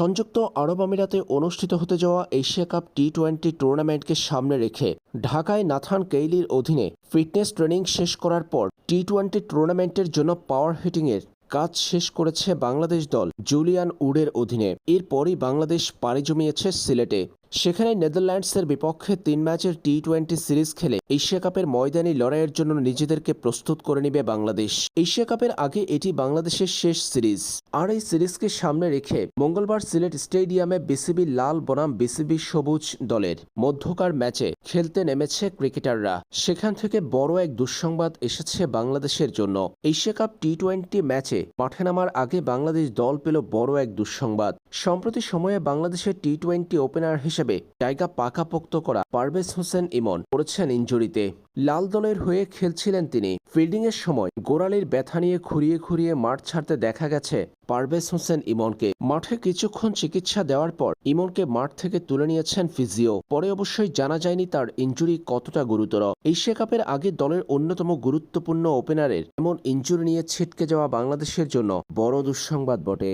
সংযুক্ত আরব আমিরাতে অনুষ্ঠিত হতে যাওয়া এশিয়া কাপ টি টোয়েন্টি টুর্নামেন্টকে সামনে রেখে ঢাকায় নাথান কেইলির অধীনে ফিটনেস ট্রেনিং শেষ করার পর টি টোয়েন্টি টুর্নামেন্টের জন্য পাওয়ার হিটিংয়ের কাজ শেষ করেছে বাংলাদেশ দল জুলিয়ান উডের অধীনে। এরপরই বাংলাদেশ পাড়ি জমিয়েছে সিলেটে। সেখানে নেদারল্যান্ডসের বিপক্ষে তিন ম্যাচের টি টোয়েন্টি সিরিজ খেলে এশিয়া কাপের ময়দানি লড়াইয়ের জন্য নিজেদেরকে প্রস্তুত করে নেবে বাংলাদেশ। এশিয়া কাপের আগে এটি বাংলাদেশের শেষ সিরিজ। আর এই সিরিজকে সামনে রেখে মঙ্গলবার সিলেট স্টেডিয়ামে বিসিবি লাল বনাম বিসিবি সবুজ দলের মধ্যকার ম্যাচে খেলতে নেমেছে ক্রিকেটাররা। সেখান থেকে বড় এক দুঃসংবাদ এসেছে বাংলাদেশের জন্য। এশিয়া কাপ টি টোয়েন্টি ম্যাচে মাঠে নামার আগে বাংলাদেশ দল পেল বড় এক দুঃসংবাদ। সম্প্রতি সময়ে বাংলাদেশের টি টোয়েন্টি ওপেনার হিসেবে জায়গা পাকাপোক্ত করা পারভেজ হোসেন ইমন পড়েছেন ইঞ্জুরিতে। লাল দলের হয়ে খেলছিলেন তিনি। ফিল্ডিংয়ের সময় গোড়ালির ব্যথা নিয়ে খুঁড়িয়ে খুঁড়িয়ে মাঠ ছাড়তে দেখা গেছে পারভেজ হোসেন ইমনকে। মাঠে কিছুক্ষণ চিকিৎসা দেওয়ার পর ইমনকে মাঠ থেকে তুলে নিয়েছেন ফিজিও। পরে অবশ্যই জানা যায়নি তার ইঞ্জুরি কতটা গুরুতর। এশিয়া কাপের আগে দলের অন্যতম গুরুত্বপূর্ণ ওপেনারের এমন ইঞ্জুরি নিয়ে ছিটকে যাওয়া বাংলাদেশের জন্য বড় দুঃসংবাদ বটে।